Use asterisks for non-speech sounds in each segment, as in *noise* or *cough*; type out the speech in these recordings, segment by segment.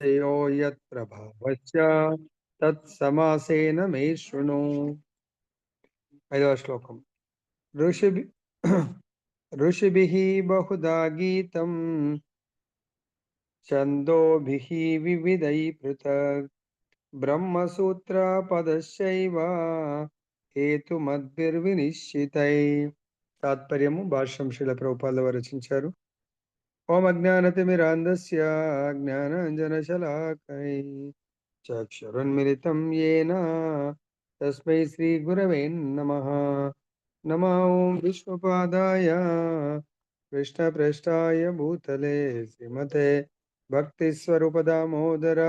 यो यत्प्रभावश्च तत्समासेन मे शृणु ఐదవ శ్లోకం ఋషిభి ఋషిభిः बहुधा गीतं छन्दोभिः विविधै पृथक् బ్రహ్మసూత్రపదశైవ హేతుమద్భిర్వినిశ్చితై తాత్పర్యము భాష్యం శిల ప్రభుపాల వారు రచించారు ओम अज्ञानतिमिरान्धस्य ज्ञानाञ्जनशलाकै चक्षुरुन्मिलितं येन तस्मै श्रीगुरवे नमः। नमः विश्वपादाय कृष्णप्रेष्ठाय भूतले श्रीमते भक्तिस्वरूपदामोदर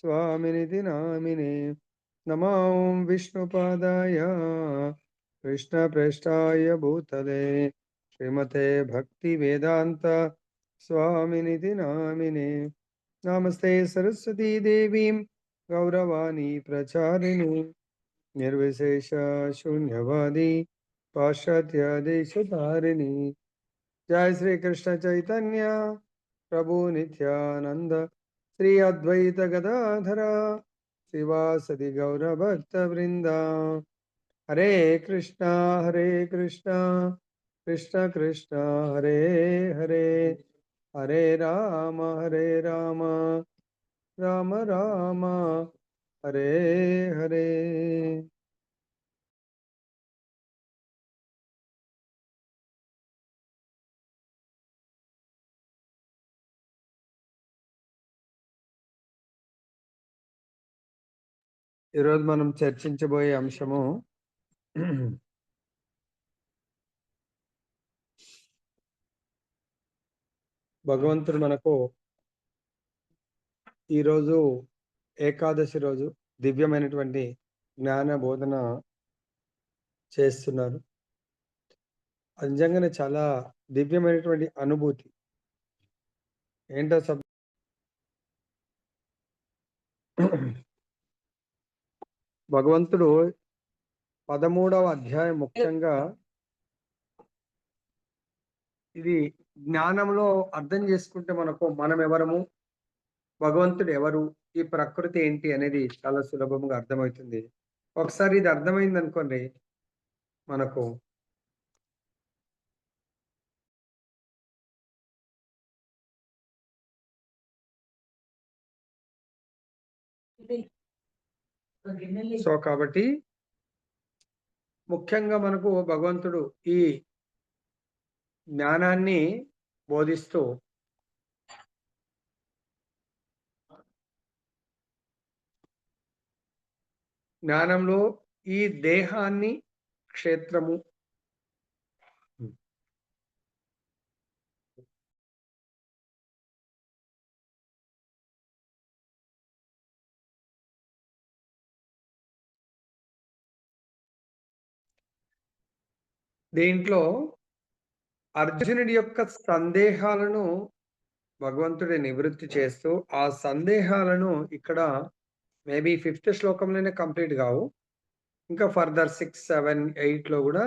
स्वामिनिति नामिने नमः ॐ विष्णुपादाय कृष्णप्रेष्ठाय भूतले श्रीमते भक्तिवेदान्त వేదాంత స్వామినిధి నామినే నమస్తే సరస్వతీ దేవీం గౌరవాణి ప్రచారిణి నిర్విశేష శూన్యవాది పాశ్చాత్య దేశధారిణి జయ శ్రీకృష్ణ చైతన్య ప్రభు నిత్యానంద శ్రీ అద్వైత గదాధర శివాసది గౌరభక్త వృంద హరే కృష్ణ హరే కృష్ణ కృష్ణ కృష్ణ హరే హరే రామ హరే రామ రామ రామ హరే హరే. ఈరోజు మనం చర్చించబోయే అంశము భగవంతుడు మనకు ఈరోజు ఏకాదశి రోజు దివ్యమైనటువంటి జ్ఞాన బోధన చేస్తున్నారు. నిజంగానే చాలా దివ్యమైనటువంటి అనుభూతి. ఏంటో సబ్ భగవంతుడు పదమూడవ అధ్యాయం ముఖ్యంగా ఇది జ్ఞానంలో అర్థం చేసుకుంటే మనకు మనం ఎవరము భగవంతుడు ఎవరు? ఈ ప్రకృతి ఏంటి అనేది చాలా సులభంగా అర్థమవుతుంది. ఒకసారి ఇది అర్థమైంది అనుకోండి మనకు సో కాబట్టి ముఖ్యంగా మనకు భగవంతుడు ఈ జ్ఞానాన్ని బోధిస్తూ జ్ఞానంలో ఈ దేహాన్ని క్షేత్రము. దీంట్లో అర్జునుడి యొక్క సందేహాలను భగవంతుడి నివృత్తి చేస్తూ ఆ సందేహాలను ఇక్కడ మేబీ ఫిఫ్త్ శ్లోకంలోనే కంప్లీట్ కావు. ఇంకా ఫర్దర్ సిక్స్ సెవెన్ ఎయిట్లో కూడా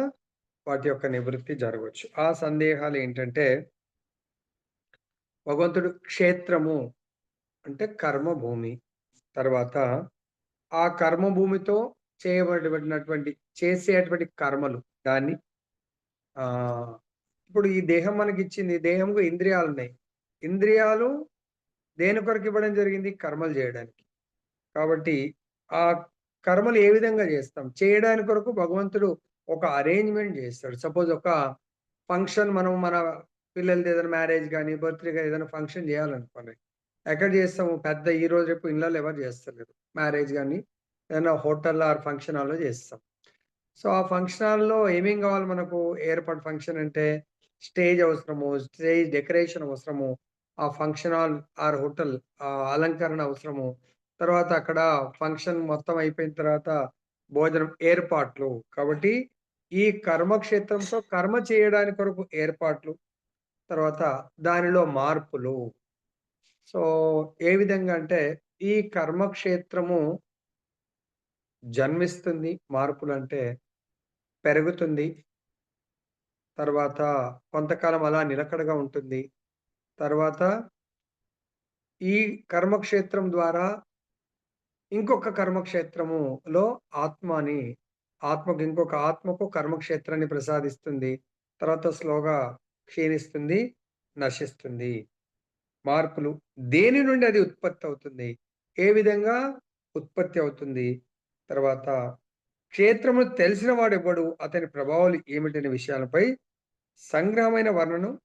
వాటి యొక్క నివృత్తి జరగవచ్చు. ఆ సందేహాలు ఏంటంటే భగవంతుడు క్షేత్రము అంటే కర్మభూమి. తర్వాత ఆ కర్మభూమితో చేయబడినటువంటి చేసేటువంటి కర్మలు దాన్ని ఆ ఇప్పుడు ఈ దేహం మనకి ఇచ్చింది దేహంకు ఇంద్రియాలు ఉన్నాయి ఇంద్రియాలు దేని కొరకు ఇవ్వడం జరిగింది? కర్మలు చేయడానికి. కాబట్టి ఆ కర్మలు ఏ విధంగా చేస్తాం? చేయడానికి కొరకు భగవంతుడు ఒక అరేంజ్మెంట్ చేస్తాడు. సపోజ్ ఒక ఫంక్షన్ మనం మన పిల్లలది ఏదైనా మ్యారేజ్ కానీ బర్త్డే కానీ ఏదైనా ఫంక్షన్ చేయాలనుకోండి. ఎక్కడ చేస్తాము? పెద్ద ఈ రోజు రేపు ఇళ్ళలో ఎవరు చేస్తలేరు. మ్యారేజ్ కానీ ఏదైనా హోటల్ ఆర్ ఫంక్షన్ హాల్లో చేస్తాం. సో ఆ ఫంక్షన్ హాల్లో ఏమేం కావాలి మనకు? ఏర్పాటు ఫంక్షన్ అంటే స్టేజ్ అవసరము స్టేజ్ డెకరేషన్ అవసరము ఆ ఫంక్షన్ హాల్ ఆర్ హోటల్ అలంకరణ అవసరము. తర్వాత అక్కడ ఫంక్షన్ మొత్తం అయిపోయిన తర్వాత భోజనం ఏర్పాట్లు. కాబట్టి ఈ కర్మక్షేత్రంతో కర్మ చేయడానికి కొరకు ఏర్పాట్లు. తర్వాత దానిలో మార్పులు. సో ఏ విధంగా అంటే ఈ కర్మక్షేత్రము జన్మిస్తుంది మార్పులు అంటే పెరుగుతుంది. తర్వాత కొంతకాలం అలా నిలకడగా ఉంటుంది. తర్వాత ఈ కర్మక్షేత్రం ద్వారా ఇంకొక కర్మక్షేత్రములో ఆత్మని ఆత్మకు ఇంకొక ఆత్మకు కర్మక్షేత్రాన్ని ప్రసాదిస్తుంది. తర్వాత స్లోగా క్షీణిస్తుంది నశిస్తుంది. మార్పులు దేని నుండి అది ఉత్పత్తి అవుతుంది? ఏ విధంగా ఉత్పత్తి అవుతుంది? తర్వాత క్షేత్రము తెలిసిన వాడు ఎవడు? అతని ప్రభావాలు ఏమిటనే విషయాలపై సంగ్రహమైన వర్ణనం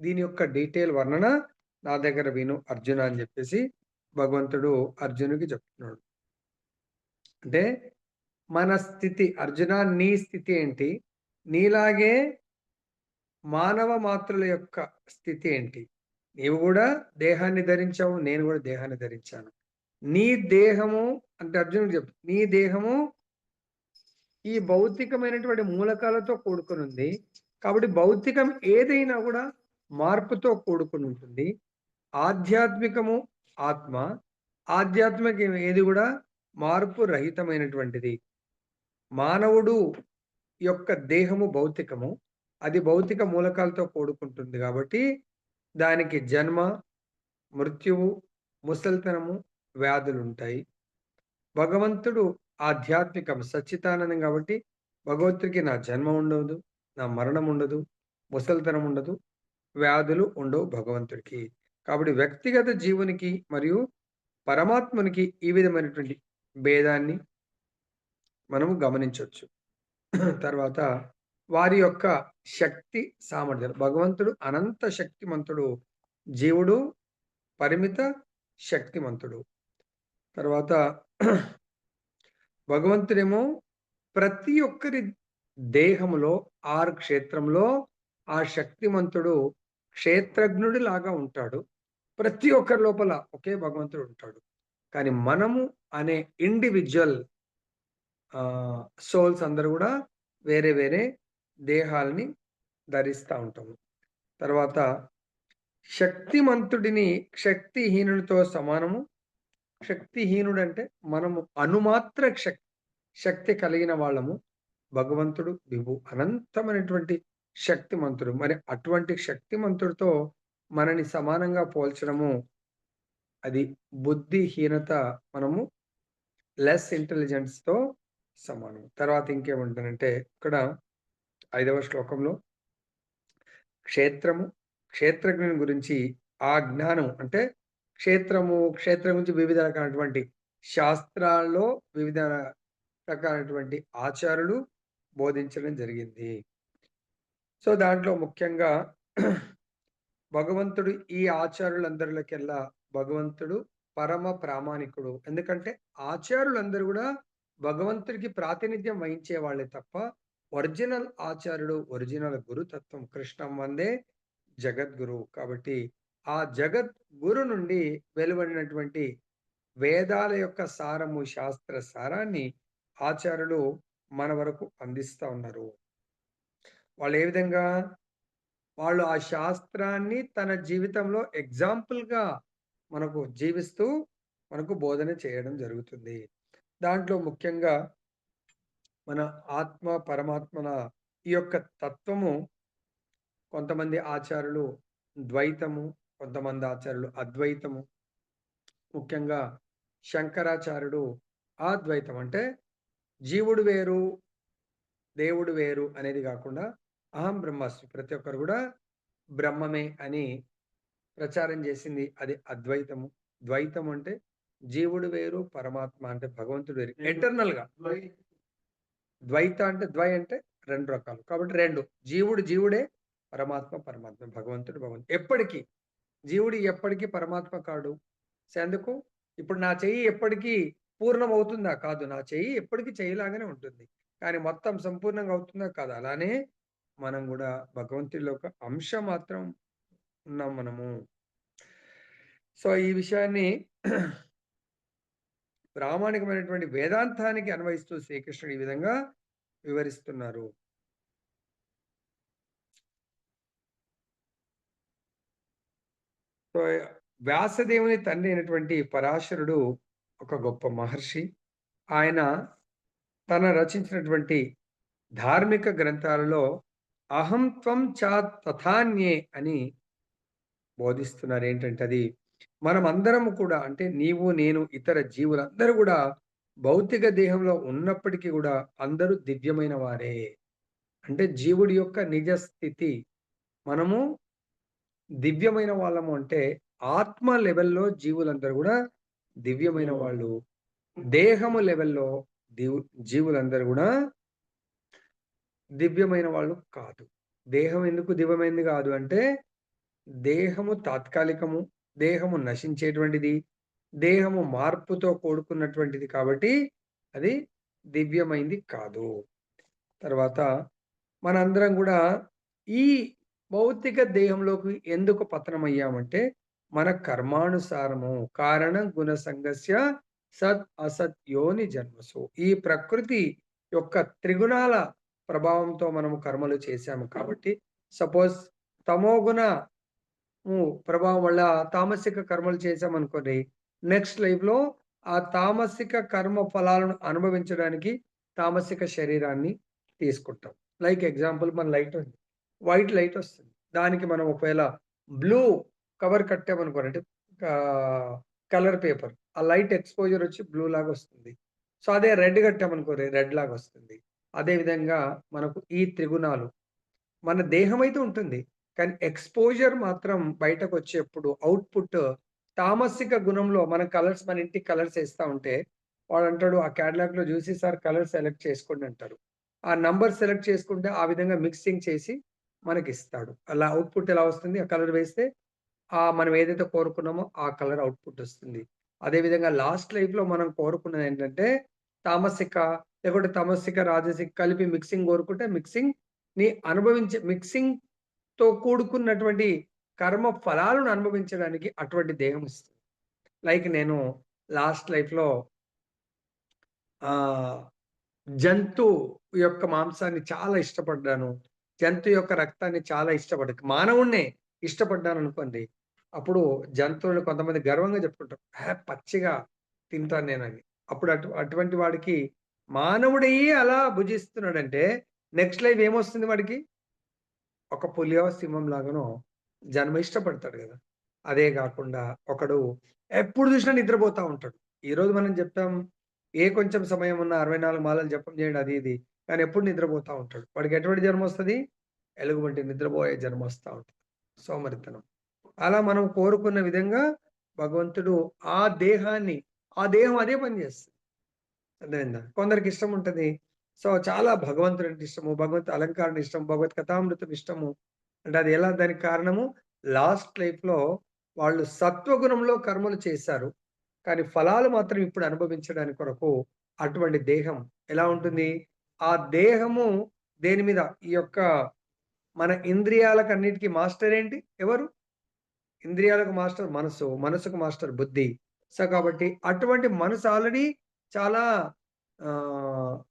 దీని యొక్క డీటెయిల్ వర్ణన నా దగ్గర విను అర్జున అని చెప్పేసి భగవంతుడు అర్జునుకి చెప్తున్నాడు. అంటే మన స్థితి అర్జున నీ స్థితి ఏంటి? నీలాగే మానవ మాతృల యొక్క స్థితి ఏంటి? నీవు కూడా దేహాన్ని ధరించావు నేను కూడా దేహాన్ని ధరించాను. నీ దేహము అంటే అర్జునుడు చెప్పు నీ దేహము ఈ భౌతికమైనటువంటి మూలకాలతో కూడుకుని ఉంది. కాబట్టి భౌతికం ఏదైనా కూడా మార్పుతో కూడుకుని ఉంటుంది. ఆధ్యాత్మికము ఆత్మ ఆధ్యాత్మిక ఏది కూడా మార్పు రహితమైనటువంటిది. మానవుడు యొక్క దేహము భౌతికము అది భౌతిక మూలకాలతో కూడుకుంటుంది కాబట్టి దానికి జన్మ మృత్యువు ముసలితనము వ్యాధులు ఉంటాయి భగవంతుడు ఆధ్యాత్మికం సచ్చితానందం కాబట్టి భగవంతుడికి నా జన్మ ఉండదు. నా మరణం ఉండదు ముసలితనం ఉండదు వ్యాధులు ఉండవు భగవంతుడికి. కాబట్టి వ్యక్తిగత జీవునికి మరియు పరమాత్మనికి ఈ విధమైనటువంటి భేదాన్ని మనము గమనించవచ్చు. తర్వాత వారి యొక్క శక్తి సామర్థ్యాలు. భగవంతుడు అనంత శక్తిమంతుడు జీవుడు పరిమిత శక్తిమంతుడు. తర్వాత భగవంతుడేమో ప్రతి ఒక్కరి దేహములో ఆరు క్షేత్రంలో ఆ శక్తిమంతుడు క్షేత్రజ్ఞుడి లాగా ఉంటాడు. ప్రతి ఒక్కరి లోపల ఒకే భగవంతుడు ఉంటాడు. కానీ మనము అనే ఇండివిజువల్ సోల్స్ అందరూ కూడా వేరే వేరే దేహాలని ధరిస్తూ ఉంటాము. తర్వాత శక్తిమంతుడిని శక్తిహీనుడితో సమానము. శక్తిహీనుడు అంటే మనము అనుమాత్ర శక్తి శక్తి కలిగిన వాళ్ళము. భగవంతుడు విభు అనంతమైనటువంటి శక్తిమంతుడు. మరి అటువంటి శక్తిమంతుడితో మనని సమానంగా పోల్చడము అది బుద్ధిహీనత మనము లెస్ ఇంటెలిజెన్స్తో సమానం తర్వాత ఇంకేముంటానంటే ఇక్కడ ఐదవ శ్లోకంలో క్షేత్రము క్షేత్రజ్ఞుని గురించి ఆ జ్ఞానం అంటే క్షేత్రము క్షేత్రం గురించి వివిధ రకాలైనటువంటి శాస్త్రాల్లో వివిధ రకాలైనటువంటి ఆచారులు బోధించడం జరిగింది. సో దాంట్లో ముఖ్యంగా భగవంతుడు ఈ ఆచారులందరిలోకెల్లా భగవంతుడు పరమ ప్రామాణికుడు. ఎందుకంటే ఆచారులందరూ కూడా భగవంతుడికి ప్రాతినిధ్యం వహించే వాళ్ళే తప్ప ఒరిజినల్ ఆచార్యుడు ఒరిజినల్ గురుతత్వం కృష్ణం వందే జగద్గురు. కాబట్టి ఆ జగత్ గురు నుండి వెలువడినటువంటి వేదాల యొక్క సారము శాస్త్ర సారాన్ని ఆచార్యులు మన వరకు అందిస్తూ ఉన్నారు. వాళ్ళు ఏ విధంగా వాళ్ళు ఆ శాస్త్రాన్ని తన జీవితంలో ఎగ్జాంపుల్గా మనకు జీవిస్తూ మనకు బోధన చేయడం జరుగుతుంది. దాంట్లో ముఖ్యంగా మన ఆత్మ పరమాత్మన ఈ యొక్క తత్వము కొంతమంది ఆచారులు ద్వైతము కొంతమంది ఆచార్యులు అద్వైతము. ముఖ్యంగా శంకరాచార్యుడు అద్వైతం అంటే జీవుడు వేరు దేవుడు వేరు అనేది కాకుండా అహం బ్రహ్మాస్మి. ప్రతి ఒక్కరు కూడా బ్రహ్మమే అని ప్రచారం చేసింది అది అద్వైతము. ద్వైతం అంటే జీవుడు వేరు పరమాత్మ అంటే భగవంతుడు వేరు. ఎటర్నల్గా ద్వైత అంటే ద్వై అంటే రెండు రకాలు. కాబట్టి రెండు. జీవుడు జీవుడే పరమాత్మ పరమాత్మ. భగవంతుడు భగవంతుడు ఎప్పటికీ. జీవుడు ఎప్పటికీ పరమాత్మ కాడు. ఎందుకు ఇప్పుడు నా చెయ్యి ఎప్పటికీ పూర్ణమవుతుందా కాదు. నా చెయ్యి ఎప్పటికీ చెయ్యిలాగానే ఉంటుంది. కానీ మొత్తం సంపూర్ణంగా అవుతుందా కాదు? అలానే మనం కూడా భగవంతుడిలో ఒక అంశం మాత్రం ఉన్నాం మనము. సో ఈ విషయాన్ని ప్రామాణికమైనటువంటి వేదాంతానికి అన్వయిస్తూ శ్రీకృష్ణుడు ఈ విధంగా వివరిస్తున్నారు. సో వ్యాసదేవుని తండ్రి అయినటువంటి పరాశరుడు ఒక గొప్ప మహర్షి ఆయన తన రచించినటువంటి ధార్మిక గ్రంథాలలో అహం త్వం చా తథాన్యే అని బోధిస్తున్నారు ఏంటంటే అది మనమందరం కూడా అంటే నీవు, నేను, ఇతర జీవులందరూ కూడా భౌతిక దేహంలో ఉన్నప్పటికీ కూడా అందరూ దివ్యమైన వారే. అంటే జీవుడి యొక్క నిజ స్థితి మనము దివ్యమైన వాళ్ళము అంటే ఆత్మ లెవెల్‌లో జీవులందరూ కూడా దివ్యమైన వాళ్ళు. దేహము లెవెల్‌లో దీవు జీవులందరూ గూడా దివ్యమైన వాళ్ళు కాదు. దేహం ఎందుకు దివ్యమైనది గాదు అంటే, దేహము తాత్కాలికము, దేహము నశించేటువంటిది, దేహము మార్పుతో కూడుకున్నటువంటిది కాబట్టి, అది దివ్యమైంది కాదు. తర్వాత మనందరం గూడా ఈ భౌతిక దేహంలోకి ఎందుకు పతనమయ్యామంటే, మన కర్మానుసారము కారణం గుణ సంగస్య సత్ అసత్ యోని జన్మసు. ఈ ప్రకృతి యొక్క త్రిగుణాల ప్రభావంతో మనము కర్మలు చేశాము కాబట్టి, సపోజ్ తమోగుణ ప్రభావం వల్ల తామసిక కర్మలు చేశామనుకోండి, నెక్స్ట్ లైఫ్‌లో ఆ తామసిక కర్మ ఫలాలను అనుభవించడానికి తామసిక శరీరాన్ని తీసుకుంటాం. లైక్ ఎగ్జాంపుల్ మన లైట్ ఉంది. వైట్ లైట్ వస్తుంది. దానికి మనం ఒకవేళ బ్లూ కవర్ కట్టామనుకోండి అంటే కలర్ పేపర్. ఆ లైట్ ఎక్స్‌పోజర్ వచ్చి బ్లూ లాగా వస్తుంది. సో, అదే రెడ్ కట్టామనుకోండి రెడ్ లాగా వస్తుంది. అదే విధంగా మనకు ఈ త్రిగుణాలు మన దేహం అయితే ఉంటుంది. కానీ ఎక్స్‌పోజర్ మాత్రం బయటకు వచ్చేప్పుడు అవుట్పుట్ తామసిక గుణంలో మన కలర్స్ మన ఇంటికి కలర్స్ వేస్తూ ఉంటే, వాడంటాడు ఆ క్యాటలాగ్‌లో చూసి సార్ కలర్ సెలెక్ట్ చేసుకోండి అంటారు. ఆ నంబర్ సెలెక్ట్ చేసుకుంటే ఆ విధంగా మిక్సింగ్ చేసి మనకి ఇస్తాడు అలా అవుట్పుట్ ఎలా వస్తుంది? ఆ కలర్ వేస్తే ఆ మనం ఏదైతే కోరుకున్నామో ఆ కలర్ అవుట్పుట్ వస్తుంది. అదేవిధంగా లాస్ట్ లైఫ్‌లో మనం కోరుకున్నది ఏంటంటే తామసిక లేకుంటే తమసిక, రాజసిక కలిపి మిక్సింగ్ కోరుకుంటే మిక్సింగ్‌ని అనుభవించే మిక్సింగ్‌తో కూడుకున్నటువంటి కర్మ ఫలాలను అనుభవించడానికి అటువంటి దేహం ఇస్తుంది. లైక్ నేను లాస్ట్ లైఫ్‌లో జంతు యొక్క మాంసాన్ని చాలా ఇష్టపడ్డాను. జంతు యొక్క రక్తాన్ని చాలా ఇష్టపడ మానవుణ్ణే ఇష్టపడ్డాను అనుకోండి అప్పుడు జంతువులను కొంతమంది గర్వంగా చెప్పుకుంటారు. "హే! పచ్చిగా తింటాను నేనని." అప్పుడు అటు అటువంటి వాడికి మానవుడే అలా భుజిస్తున్నాడంటే నెక్స్ట్ లైఫ్ ఏమొస్తుంది వాడికి? ఒక పులియో, సింహం లాగానో జన్మ ఇష్టపడతాడు కదా అదే కాకుండా ఒకడు ఎప్పుడు చూసినా నిద్రపోతా ఉంటాడు. ఈరోజు మనం చెప్తాం, ఏ కొంచెం సమయం ఉన్న 64 మాలలు జపం చేయండి అది ఇది. కానీ ఎప్పుడు నిద్రపోతా ఉంటాడు. వాడికి ఎటువంటి జన్మొస్తది? ఎలుగుబంటి నిద్రపోయే జన్మొస్తా ఉంటుంది సోమరితనం. అలా మనం కోరుకున్న విధంగా భగవంతుడు ఆ దేహాన్ని ఆ దేహం అదే పని చేస్తది. అర్థమైందా? కొందరికి ఇష్టం ఉంటుంది సో, చాలా భగవంతుడంటే ఇష్టము, భగవంతు అలంకారణ ఇష్టం, భగవత్ కథామృతం ఇష్టము. అంటే అది ఎలా దానికి కారణము లాస్ట్ లైఫ్‌లో వాళ్ళు సత్వగుణంలో కర్మలు చేశారు. కానీ ఫలాలు మాత్రం ఇప్పుడు అనుభవించడానికి కొరకు అటువంటి దేహం ఎలా ఉంటుంది? ఆ దేహము దేని మీద ఈ యొక్క మన ఇంద్రియాలకన్నిటికి మాస్టర్ ఏంటి? ఎవరు? ఇంద్రియాలకు మాస్టర్ మనసు. మనసుకు మాస్టర్ బుద్ధి. సో, కాబట్టి అటువంటి మనసు ఆల్రెడీ చాలా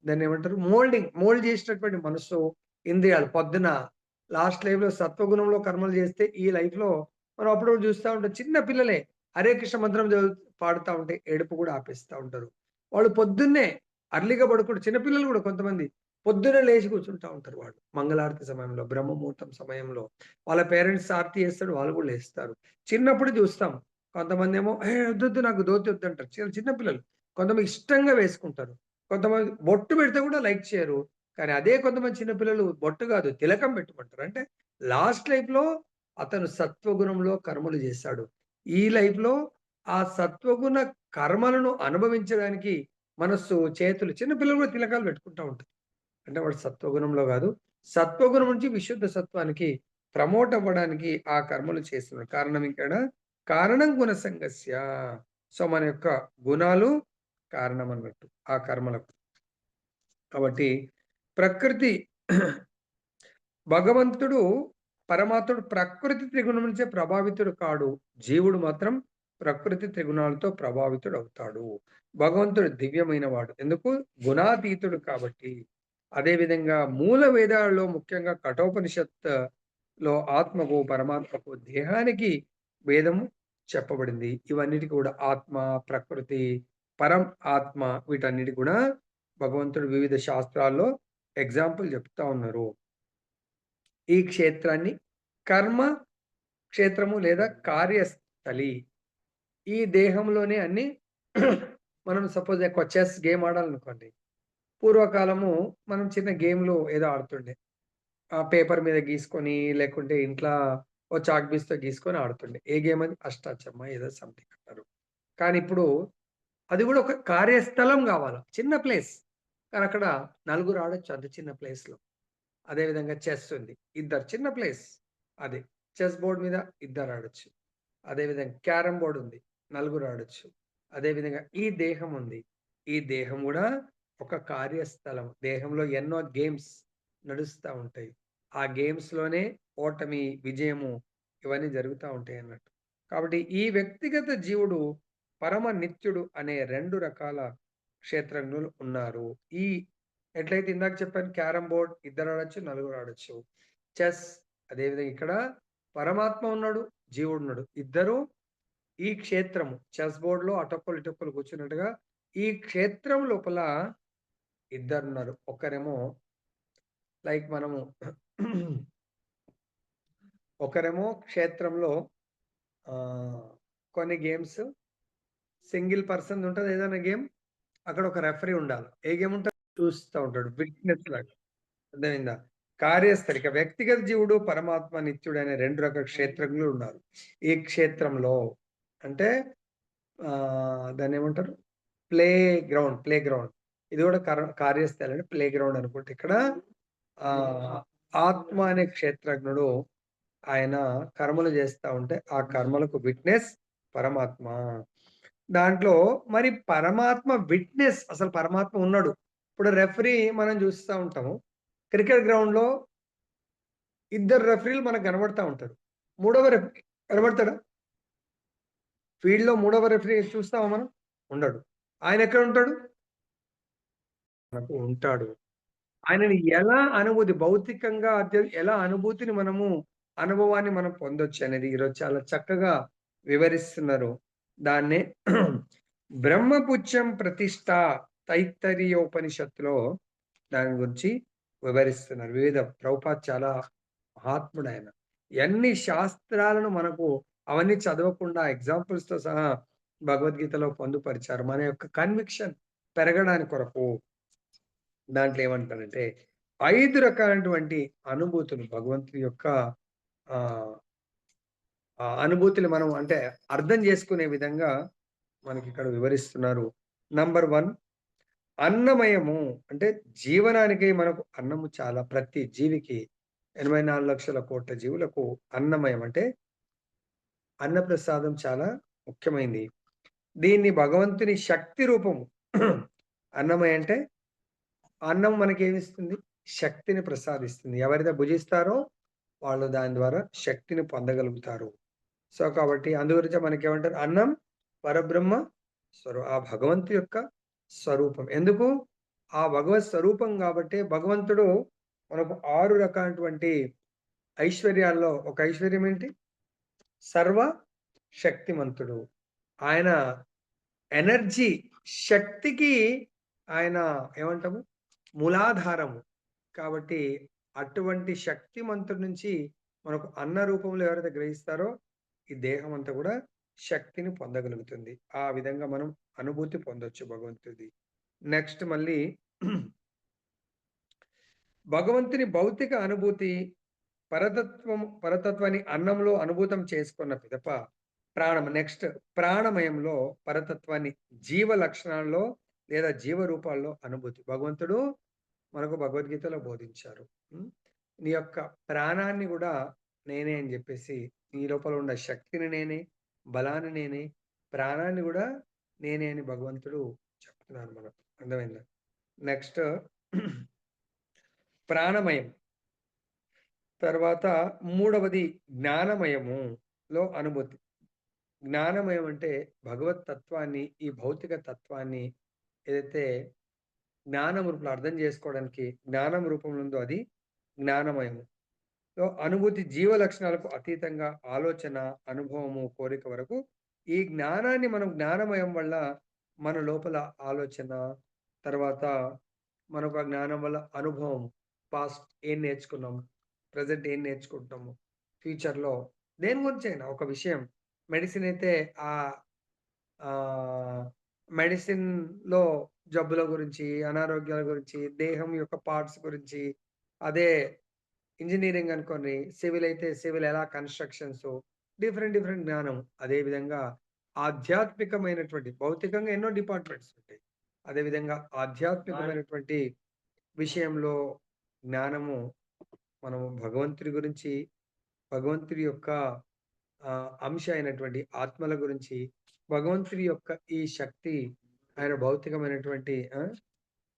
దాన్ని ఏమంటారు మోల్డింగ్ మోల్డ్ చేసినటువంటి మనసు, ఇంద్రియాలు పొద్దున లాస్ట్ లైఫ్‌లో సత్వగుణంలో కర్మలు చేస్తే ఈ లైఫ్‌లో మనం అప్పుడప్పుడు చూస్తా ఉంటాం. చిన్న పిల్లలే హరే కృష్ణ మంత్రం పాడుతూ పాడుతా ఉంటే ఏడుపు కూడా ఆపేస్తూ ఉంటారు. వాళ్ళు పొద్దున్నే అర్లీగా పడుకుంటారు. చిన్న పిల్లలు కూడా కొంతమంది పొద్దున్నే లేచి కూర్చుంటా ఉంటారు వాళ్ళు. మంగళారతి సమయంలో, బ్రహ్మముహూర్తం సమయంలో. వాళ్ళ పేరెంట్స్ ఆర్తి చేస్తాడు వాళ్ళు కూడా లేస్తారు. చిన్నప్పుడు చూస్తాం. కొంతమందేమో "ఏ వద్దొద్దు నాకు ధోతి వద్దు అంటారు చిన్న పిల్లలు. కొంతమంది ఇష్టంగా వేసుకుంటారు. కొంతమంది బొట్టు పెడితే కూడా లైక్ చేయరు. కానీ అదే కొంతమంది చిన్న పిల్లలు బొట్టు కాదు తిలకం పెట్టుకుంటారు అంటే లాస్ట్ లైఫ్‌లో అతను సత్వగుణంలో కర్మలు చేశాడు. ఈ లైఫ్‌లో ఆ సత్వగుణ కర్మలను అనుభవించడానికి మనస్సు, చేతులు చిన్న పిల్లలు కూడా తిలకాలు పెట్టుకుంటా ఉంటారు. అంటే వాడు సత్వగుణంలో కాదు. సత్వగుణం నుంచి విశుద్ధ సత్వానికి ప్రమోట్ అవ్వడానికి ఆ కర్మలు చేస్తున్నాడు. కారణం ఇక్కడ కారణం గుణ సంగస్య. సో, మన యొక్క గుణాలు కారణం అన్నట్టు ఆ కర్మలకు. కాబట్టి ప్రకృతి భగవంతుడు పరమాత్ముడు ప్రకృతి త్రిగుణం నుంచే ప్రభావితుడు కాడు. జీవుడు మాత్రం ప్రకృతి త్రిగుణాలతో ప్రభావితుడు అవుతాడు భగవంతుడు దివ్యమైన వాడు. ఎందుకు? గుణాతీతుడు కాబట్టి. అదే విధంగా మూల వేదాలలో ముఖ్యంగా కఠోపనిషత్‌లో ఆత్మకు, పరమాత్మకు, దేహానికి వేదము చెప్పబడింది. ఇవన్నిటికి కూడా ఆత్మ, ప్రకృతి, పరం ఆత్మ వీటన్నిటి కూడా భగవంతుడు వివిధ శాస్త్రాల్లో ఎగ్జాంపుల్ చెప్తా ఉన్నారు. ఈ క్షేత్రాన్ని కర్మ క్షేత్రము లేదా కార్యస్థలి ఈ దేహంలోనే అన్ని మనం సపోజ్ ఎక్కువ చెస్ గేమ్ ఆడాలనుకోండి పూర్వకాలము మనం చిన్న గేమ్‌లు ఏదో ఆడుతుండే. ఆ పేపర్ మీద గీసుకొని లేకుంటే ఇంట్లో ఓ చాక్ బీస్తో గీసుకొని ఆడుతుండే. ఏ గేమ్ అది? అష్టాచమ్మ ఏదో సంథింగ్ అంటారు. కానీ ఇప్పుడు అది కూడా ఒక కార్యస్థలం కావాలి చిన్న ప్లేస్. కానీ అక్కడ నలుగురు ఆడొచ్చు అంత చిన్న ప్లేస్‌లో. అదే విధంగా చెస్ ఉంది. ఇద్దరు చిన్న ప్లేస్. అది. చెస్ బోర్డు మీద ఇద్దరు ఆడొచ్చు. అదే విధంగా క్యారమ్ బోర్డు ఉంది. నలుగురు ఆడొచ్చు. అదేవిధంగా ఈ దేహం ఉంది. ఈ దేహం కూడా ఒక కార్యస్థలం. దేహంలో ఎన్నో గేమ్స్ నడుస్తూ ఉంటాయి. ఆ గేమ్స్‌లోనే ఓటమి, విజయము ఇవన్నీ జరుగుతూ ఉంటాయి అన్నట్టు. కాబట్టి ఈ వ్యక్తిగత జీవుడు పరమ నిత్యుడు అనే రెండు రకాల క్షేత్రజ్ఞులు ఉన్నారు. ఈ ఎట్లయితే ఇందాక చెప్పాను క్యారమ్ బోర్డ్ ఇద్దరు ఆడొచ్చు, నలుగురు ఆడొచ్చు. చెస్ అదేవిధంగా ఇక్కడ పరమాత్మ ఉన్నాడు, జీవుడు ఉన్నాడు ఇద్దరు ఈ క్షేత్రము చెస్ బోర్డులో అటొక్కలు, ఇటొక్కలు కూర్చున్నట్టుగా ఈ క్షేత్రం లోపల ఇద్దరున్నారు. ఒకరేమో లైక్ మనము ఒకరేమో క్షేత్రంలో కొన్ని గేమ్స్ సింగిల్ పర్సన్ ఉంటుంది ఏదైనా గేమ్. అక్కడ ఒక రెఫరీ ఉండాలి. ఏ గేమ్ ఉంటుంది చూస్తూ ఉంటాడు. విట్‌నెస్ లాగా. అర్థమైందా? కార్యస్థలిక వ్యక్తిగత జీవుడు, పరమాత్మ నిత్యుడనే 2 రకాల క్షేత్రజ్ఞులు ఉన్నారు. ఈ క్షేత్రంలో అంటే దాన్ని ఏమంటారు ప్లే గ్రౌండ్, ప్లే గ్రౌండ్. ఇది కూడా కర కార్యస్థలి అంటే ప్లే గ్రౌండ్ అనుకుంటే ఇక్కడ ఆ ఆత్మ అనే క్షేత్రజ్ఞుడు ఆయన కర్మలు చేస్తా ఉంటే ఆ కర్మలకు విట్‌నెస్ పరమాత్మ. దాంట్లో మరి పరమాత్మ విట్‌నెస్ అసలు పరమాత్మ ఉన్నాడు. ఇప్పుడు రెఫరీ మనం చూస్తా ఉంటాము. క్రికెట్ గ్రౌండ్‌లో ఇద్దరు రెఫరీలు మనకు కనబడతా ఉంటారు. మూడవ రెఫరీ కనబడతాడా? ఫీల్డ్‌లో మూడవ రెఫరీ చూస్తామా మనం? ఉండడు. ఆయన ఎక్కడ ఉంటాడు? మనకు ఉంటాడు. ఆయనని ఎలా అనుభూతి భౌతికంగా ఎలా అనుభూతిని మనము అనుభవాన్ని మనం పొందొచ్చు అనేది ఈరోజు చాలా చక్కగా వివరిస్తున్నారు. దాన్నే బ్రహ్మపుచ్చం ప్రతిష్ట తైత్తరీయోపనిషత్తులో దాని గురించి వివరిస్తున్నారు. వివిధ ప్రభుపాద్ చాలా మహాత్ముడాయన. ఎన్ని శాస్త్రాలను మనకు అవన్నీ చదవకుండా ఎగ్జాంపుల్స్‌తో సహా భగవద్గీతలో పొందుపరిచారు. మన యొక్క కన్విక్షన్ పెరగడానికి కొరకు. దాంట్లో ఏమంటారంటే ఐదు రకాలైనటువంటి అనుభూతులు భగవంతుని యొక్క ఆ అనుభూతిని మనం అంటే అర్థం చేసుకునే విధంగా మనకి ఇక్కడ వివరిస్తున్నారు. నంబర్ వన్ అన్నమయము అంటే జీవనానికి మనకు అన్నము చాలా ప్రతి జీవికి 84,00,00,000 జీవులకు అన్నమయం అంటే అన్నప్రసాదం చాలా ముఖ్యమైనది దీన్ని భగవంతుని శక్తి రూపము అన్నమయ అంటే అన్నం మనకేమిస్తుంది? శక్తిని ప్రసాదిస్తుంది. ఎవరైతే భుజిస్తారో వాళ్ళు దాని ద్వారా శక్తిని పొందగలుగుతారు. సో, కాబట్టి అందుగురించే మనకేమంటారు? అన్నం పరబ్రహ్మ స్వరూ ఆ భగవంతు యొక్క స్వరూపం. ఎందుకు? ఆ భగవత్ స్వరూపం కాబట్టి భగవంతుడు మనకు ఆరు రకాలైనటువంటి ఐశ్వర్యాల్లో ఒక ఐశ్వర్యం ఏంటి? సర్వ శక్తిమంతుడు. ఆయన ఎనర్జీ శక్తికి ఆయన ఏమంటాము? మూలాధారము. కాబట్టి అటువంటి శక్తిమంతుడి నుంచి మనకు అన్న రూపంలో ఎవరైతే గ్రహిస్తారో ఈ దేహం అంతా కూడా శక్తిని పొందగలుగుతుంది. ఆ విధంగా మనం అనుభూతి పొందొచ్చు భగవంతుడి నెక్స్ట్ మళ్ళీ భగవంతుని భౌతిక అనుభూతి పరతత్వం పరతత్వాన్ని అన్నంలో అనుభూతం చేసుకున్న పిదప ప్రాణం నెక్స్ట్ ప్రాణమయంలో పరతత్వాన్ని జీవ లక్షణాల్లో లేదా జీవ రూపాల్లో అనుభూతి. భగవంతుడు మనకు భగవద్గీతలో బోధించారు. నీ యొక్క ప్రాణాన్ని కూడా నేనే అని చెప్పేసి నీ లోపల ఉన్న శక్తిని నేనే, బలాన్ని నేనే, ప్రాణాన్ని కూడా నేనే అని భగవంతుడు చెప్తున్నారు మనకు. అర్థమైందా? నెక్స్ట్ *clears throat* ప్రాణమయం. తర్వాత మూడవది జ్ఞానమయములో అనుభూతి. జ్ఞానమయం అంటే భగవత్ తత్వాన్ని, ఈ భౌతిక తత్వాన్ని ఏదైతే జ్ఞానం రూపంలో అర్థం చేసుకోవడానికి జ్ఞానం రూపంలో అది జ్ఞానమయము. సో, అనుభూతి జీవ లక్షణాలకు అతీతంగా ఆలోచన, అనుభవము, కోరిక వరకు ఈ జ్ఞానాన్ని మనం జ్ఞానమయం వల్ల మన లోపల ఆలోచన, తర్వాత మనకు ఆ జ్ఞానం వల్ల అనుభవం, పాస్ట్ ఏం నేర్చుకున్నాము, ప్రజెంట్ ఏం నేర్చుకుంటాము ఫ్యూచర్‌లో దేని గురించి అయినా ఒక విషయం మెడిసిన్ అయితే ఆ మెడిసిన్ మెడిసిన్‌లో జబ్బుల గురించి, అనారోగ్యాల గురించి, దేహం యొక్క పార్ట్స్ గురించి, అదే ఇంజనీరింగ్ అనుకోని సివిల్ అయితే సివిల్ ఎలా కన్‌స్ట్రక్షన్సు డిఫరెంట్ డిఫరెంట్ జ్ఞానం. అదే విధంగా ఆధ్యాత్మికమైనటువంటి భౌతికంగా ఎన్నో డిపార్ట్‌మెంట్స్ ఉంటాయి. అదేవిధంగా ఆధ్యాత్మికమైనటువంటి విషయంలో జ్ఞానము మనము భగవంతుడి గురించి, భగవంతుడి యొక్క అంశ అయినటువంటి ఆత్మల గురించి, భగవంతుడి యొక్క ఈ శక్తి, ఆయన భౌతికమైనటువంటి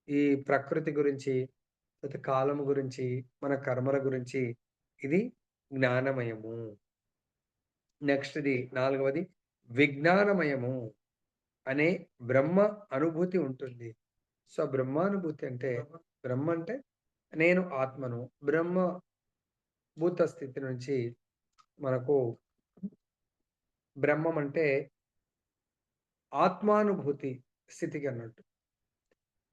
ఈ ప్రకృతి గురించి, లేకపోతే కాలము గురించి, మన కర్మల గురించి ఇది జ్ఞానమయము. నెక్స్ట్‌ది నాలుగవది విజ్ఞానమయము అనే బ్రహ్మ అనుభూతి ఉంటుంది. సో, బ్రహ్మానుభూతి అంటే బ్రహ్మ అంటే నేను ఆత్మను. బ్రహ్మ భూత స్థితి నుంచి మనకు బ్రహ్మం అంటే ఆత్మానుభూతి స్థితికి అన్నట్టు.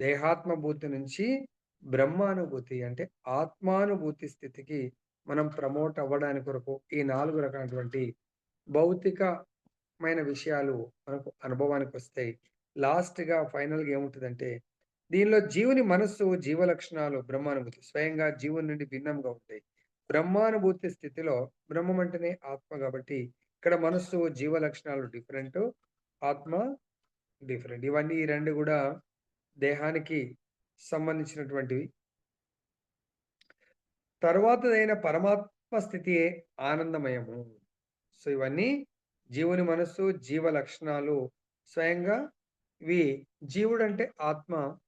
దేహాత్మభూతి నుంచి బ్రహ్మానుభూతి అంటే ఆత్మానుభూతి స్థితికి మనం ప్రమోట్ అవ్వడానికి కొరకు ఈ నాలుగు రకాలైనటువంటి భౌతికమైన విషయాలు మనకు అనుభవానికి వస్తాయి లాస్ట్‌గా ఫైనల్‌గా ఏముంటుందంటే దీనిలో జీవుని మనస్సు, జీవ లక్షణాలు బ్రహ్మానుభూతి స్వయంగా జీవుని నుండి భిన్నంగా ఉంటాయి. బ్రహ్మానుభూతి స్థితిలో బ్రహ్మం అంటేనే ఆత్మ కాబట్టి ఇక్కడ మనస్సు, జీవ లక్షణాలు డిఫరెంట్ ఆత్మ డిఫరెంట్. ఇవన్నీ ఈ రెండు కూడా దేహానికి సంబంధించినటువంటివి. తర్వాతదైన పరమాత్మ స్థితియే ఆనందమయము. సో, ఇవన్నీ జీవుని మనస్సు, జీవ లక్షణాలు స్వయంగా ఇవి జీవుడంటే ఆత్మ.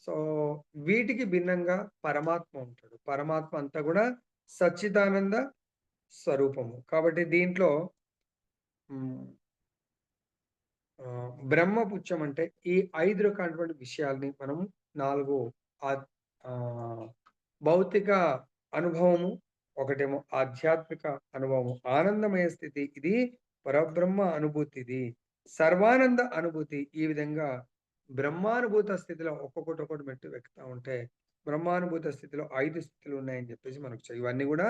సో, వీటికి భిన్నంగా పరమాత్మ ఉంటాడు. పరమాత్మ అంతా కూడా సచ్చిదానంద స్వరూపము. కాబట్టి దీంట్లో బ్రహ్మపుచ్చం అంటే ఈ ఐదు రకాలటువంటి విషయాల్ని మనం నాలుగు భౌతిక అనుభవము, ఒకటేమో ఆధ్యాత్మిక అనుభవము, ఆనందమయ స్థితి ఇది పరబ్రహ్మ అనుభూతి ఇది. సర్వానంద అనుభూతి ఈ విధంగా బ్రహ్మానుభూత స్థితిలో ఒక్కొక్కటి, ఒక్కొక్కటి మెట్టు వెక్తా ఉంటే బ్రహ్మానుభూత స్థితిలో ఐదు స్థితులు ఉన్నాయని చెప్పేసి మనకు ఇవన్నీ కూడా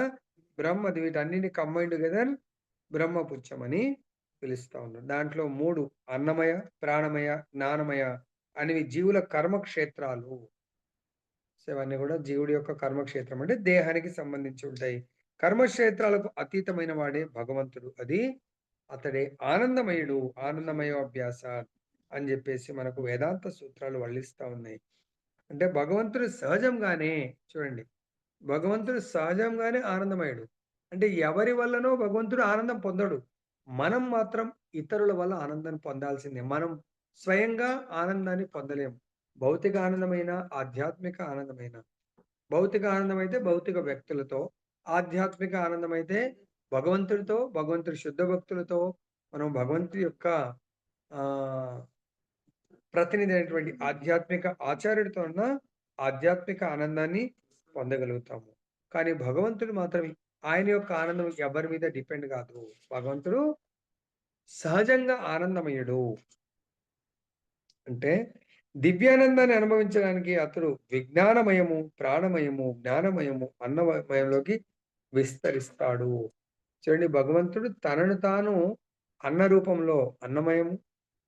బ్రహ్మది వీటన్నిటిని కంబైన్ టుగెదర్ బ్రహ్మపుచ్చమని పిలుస్తా ఉన్నారు. దాంట్లో మూడు అన్నమయ, ప్రాణమయ, జ్ఞానమయ అనేవి జీవుల కర్మక్షేత్రాలు. సో, ఇవన్నీ కూడా జీవుడి యొక్క కర్మక్షేత్రం అంటే దేహానికి సంబంధించి ఉంటాయి. కర్మక్షేత్రాలకు అతీతమైన వాడే భగవంతుడు. అది అతడే ఆనందమయుడు. ఆనందమయో అభ్యాస అని చెప్పేసి మనకు వేదాంత సూత్రాలు వల్లిస్తూ ఉన్నాయి. అంటే భగవంతుడు సహజంగానే చూడండి. భగవంతుడు సహజంగానే ఆనందమయుడు. అంటే ఎవరి వల్లనో భగవంతుడు ఆనందం పొందడు. మనం మాత్రం ఇతరుల వల్ల ఆనందాన్ని పొందాల్సిందే. మనం స్వయంగా ఆనందాన్ని పొందలేము. భౌతిక ఆనందమైన, ఆధ్యాత్మిక ఆనందమైన. భౌతిక ఆనందం అయితే భౌతిక వ్యక్తులతో, ఆధ్యాత్మిక ఆనందం అయితే భగవంతుడితో, భగవంతుడి శుద్ధ భక్తులతో మనం భగవంతుడి యొక్క ఆ ప్రతినిధి అయినటువంటి ఆధ్యాత్మిక ఆచార్యుడితో ఉన్న ఆధ్యాత్మిక ఆనందాన్ని పొందగలుగుతాము. కానీ భగవంతుడు మాత్రం ఆయన యొక్క ఆనందం ఎవరి మీద డిపెండ్ కాదు. భగవంతుడు సహజంగా ఆనందమయ్యడు అంటే దివ్యానందాన్ని అనుభవించడానికి అతడు విజ్ఞానమయము, ప్రాణమయము, జ్ఞానమయము, అన్నమయంలోకి విస్తరిస్తాడు. చూడండి భగవంతుడు తనను తాను అన్న రూపంలో అన్నమయము,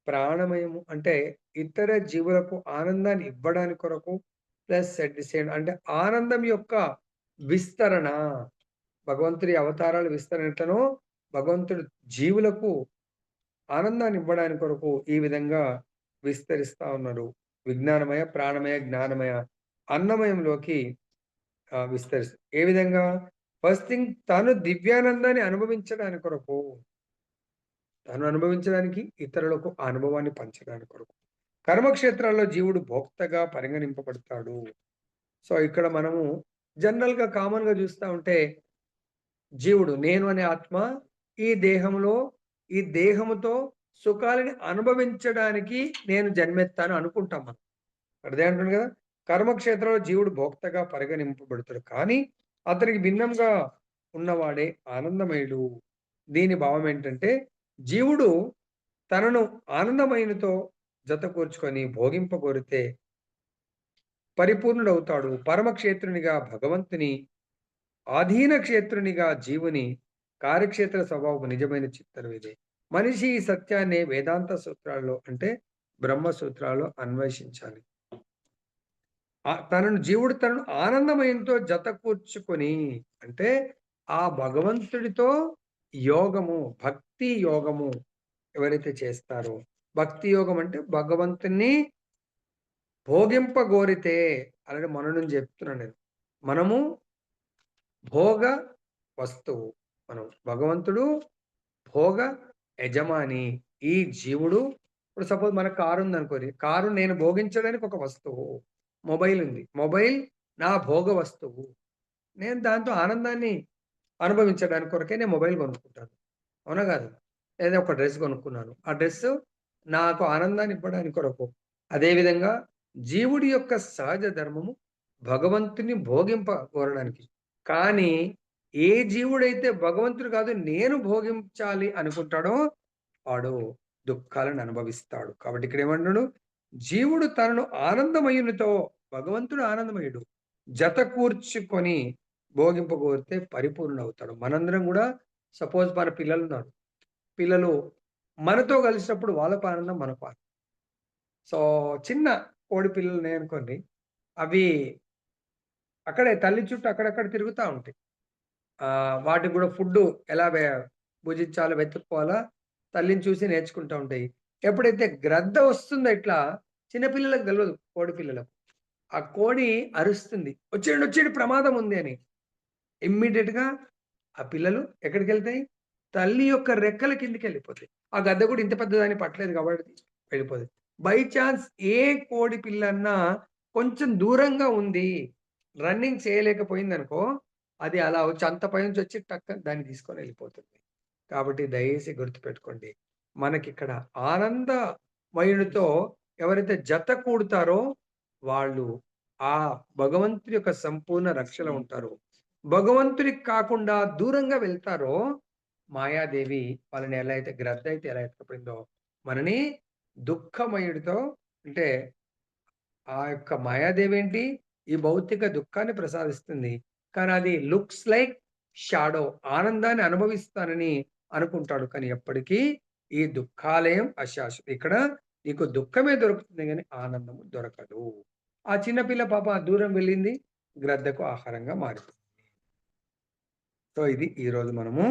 ప్రాణమయము అంటే ఇతర జీవులకు ఆనందాన్ని ఇవ్వడానికి కొరకు ప్లస్ ఎట్ ది సేమ్ అంటే ఆనందం యొక్క విస్తరణ. భగవంతుడి అవతారాలు విస్తరణ భగవంతుడు జీవులకు ఆనందాన్ని ఇవ్వడానికి కొరకు ఈ విధంగా విస్తరిస్తా ఉన్నారు. విజ్ఞానమయ, ప్రాణమయ, జ్ఞానమయ, అన్నమయంలోకి ఆహ్, ఏ విధంగా? ఫస్ట్ థింగ్ తను దివ్యానందాన్ని అనుభవించడానికి కొరకు. తను అనుభవించడానికి, ఇతరులకు ఆ అనుభవాన్ని పంచడానికి కొరకు. కర్మక్షేత్రాల్లో జీవుడు భోక్తగా పరిగణింపబడతాడు. సో, ఇక్కడ మనము జనరల్‌గా కామన్‌గా చూస్తా ఉంటే జీవుడు నేను అనే ఆత్మ ఈ దేహంలో, ఈ దేహముతో సుఖాలని అనుభవించడానికి నేను జన్మెత్తాను అనుకుంటాం మనం. అదే అంటుండు కదా కర్మక్షేత్రంలో జీవుడు భోక్తగా పరిగణింపబడతాడు. కానీ అతనికి భిన్నంగా ఉన్నవాడే ఆనందమయుడు. దీని భావం ఏంటంటే జీవుడు తనను ఆనందమయునితో జతకూర్చుకొని భోగింపగోరితే పరిపూర్ణుడవుతాడు. పరమక్షేత్రునిగా భగవంతుని, ఆధీన క్షేత్రునిగా జీవుని కార్యక్షేత్ర స్వభావపు నిజమైన చిత్తరు ఇది. మనిషి ఈ సత్యాన్ని వేదాంత సూత్రాల్లో అంటే బ్రహ్మ సూత్రాల్లో అన్వేషించాలి తనను జీవుడు తనను ఆనందమయంతో జత కూర్చుకొని అంటే ఆ భగవంతుడితో యోగము భక్తి యోగము ఎవరైతే చేస్తారో భక్తి యోగం అంటే భగవంతుని భోగింపగోరితే అలాగే మనను చెప్తున్నాను నేను. మనము భోగ వస్తువు. మనం భగవంతుడు భోగ యజమాని ఈ జీవుడు. ఇప్పుడు సపోజ్ మన కారు ఉంది అనుకోని కారు నేను భోగించడానికి ఒక వస్తువు మొబైల్ ఉంది. మొబైల్ నా భోగ వస్తువు. నేను దాంతో ఆనందాన్ని అనుభవించడానికి కొరకే నేను మొబైల్ కొనుక్కుంటాను. అవునా కాదు? లేదా ఒక డ్రెస్ కొనుక్కున్నాను. ఆ డ్రెస్ నాకు ఆనందాన్ని ఇవ్వడానికి కొరకు. అదేవిధంగా జీవుడి యొక్క సహజ ధర్మము భగవంతుని భోగింప కోరడానికి కానీ ఏ జీవుడైతే భగవంతుడు కాదు నేను భోగించాలి అనుకుంటాడో వాడు దుఃఖాలను అనుభవిస్తాడు. కాబట్టి ఇక్కడ ఏమంటాడు జీవుడు తనను ఆనందమయునితో భగవంతుడు ఆనందమయుడు జత కూర్చుకొని భోగింపగోరితే పరిపూర్ణ అవుతాడు మనందరం కూడా సపోజ్ మన పిల్లలు ఉన్నారు. పిల్లలు మనతో కలిసినప్పుడు వాళ్ళ ఆనందం మనకు ఆనందం. సో చిన్న కోడి పిల్లలు అనుకోండి అవి అక్కడే తల్లి చుట్టూ అక్కడక్కడ తిరుగుతూ ఉంటాయి. వాటికి కూడా ఫుడ్ ఎలా భుజించాలో వెతుక్కోవాలా? తల్లిని చూసి నేర్చుకుంటూ ఉంటాయి. ఎప్పుడైతే గ్రద్ద వస్తుందో ఇట్లా చిన్నపిల్లలకు తెలియదు కోడి పిల్లలకు. ఆ కోడి అరుస్తుంది. వచ్చేయండి వచ్చేయండి ప్రమాదం ఉంది అని. ఇమ్మీడియట్గా ఆ పిల్లలు ఎక్కడికి వెళ్తాయి? తల్లి యొక్క రెక్కల కిందికి వెళ్ళిపోతాయి. ఆ గద్ద కూడా ఇంత పెద్దదాన్ని పట్టలేదు కాబట్టి వెళ్ళిపోతుంది బై ఛాన్స్ ఏ కోడి పిల్లన్నా కొంచెం దూరంగా ఉంది. రన్నింగ్ చేయలేకపోయింది అనుకో అది అలా వచ్చి అంత పై నుంచి వచ్చి టక్క దాన్ని తీసుకొని వెళ్ళిపోతుంది. కాబట్టి దయచేసి గుర్తుపెట్టుకోండి మనకి ఇక్కడ ఆనందమయునితో ఎవరైతే జత కూడతారో వాళ్ళు ఆ భగవంతుడి యొక్క సంపూర్ణ రక్షణ ఉంటారు. భగవంతుడికి కాకుండా దూరంగా వెళ్తారో మాయాదేవి వాళ్ళని ఎలా అయితే గ్రద్ద అయితే ఎలా ఎత్తకపోయిందో మనని దుఃఖమయుడితో అంటే ఆ యొక్క మాయాదేవి ఏంటి? ఈ భౌతిక దుఃఖాన్ని ప్రసాదిస్తుంది. కానీ అది లుక్స్ లైక్ షాడో ఆనందాన్ని అనుభవిస్తానని అనుకుంటాడు. కానీ ఎప్పటికీ ఈ దుఃఖాలయం అశాశ్వతం. ఇక్కడ నీకు దుఃఖమే దొరుకుతుంది కానీ ఆనందము దొరకదు. ఆ చిన్నపిల్ల పాప దూరం వెళ్ళింది గ్రద్దకు ఆహారంగా మారిపోయింది సో ఇది ఈరోజు మనము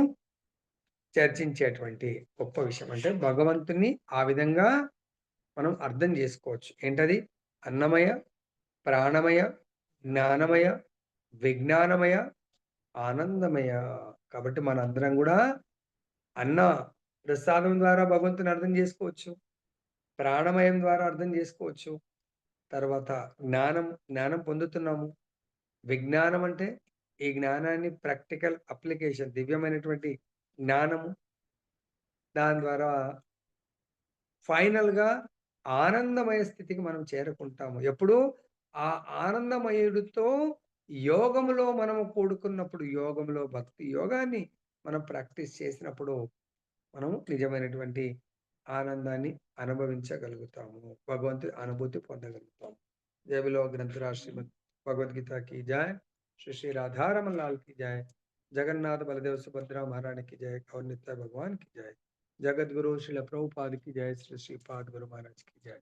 చర్చించేటువంటి గొప్ప విషయం. అంటే భగవంతుని ఆ విధంగా మనం అర్థం చేసుకోవచ్చు. ఏంటది? అన్నమయ ప్రాణమయ జ్ఞానమయ విజ్ఞానమయ ఆనందమయ. కాబట్టి మన అందరం కూడా అన్న ప్రసాదం ద్వారా భగవంతుని అర్థం చేసుకోవచ్చు. ప్రాణమయం ద్వారా అర్థం చేసుకోవచ్చు. తర్వాత జ్ఞానం జ్ఞానం పొందుతున్నాము. విజ్ఞానం అంటే ఈ జ్ఞానాన్ని ప్రాక్టికల్ అప్లికేషన్ దివ్యమైనటువంటి జ్ఞానము. దాని ద్వారా ఫైనల్గా ఆనందమయ స్థితికి మనం చేరుకుంటాము. ఎప్పుడు ఆ ఆనందమయుడితో యోగంలో మనము కూడుకున్నప్పుడు యోగంలో భక్తి యోగాన్ని మనం ప్రాక్టీస్ చేసినప్పుడు మనం నిజమైనటువంటి ఆనందాన్ని అనుభవించగలుగుతాము భగవంతుడి అనుభూతి పొందగలుగుతాము జయవిలో గ్రంథరా శ్రీమద్ భగవద్గీత की जय श्री श्री राधा रमन लाल की जय जगन्नाथ बलदेव सुभद्रा महारानी की जय और नित्य भगवान की जय जगत गुरु श्री प्रभुपाद की जय श्री श्री पाद गुरु महाराज की जय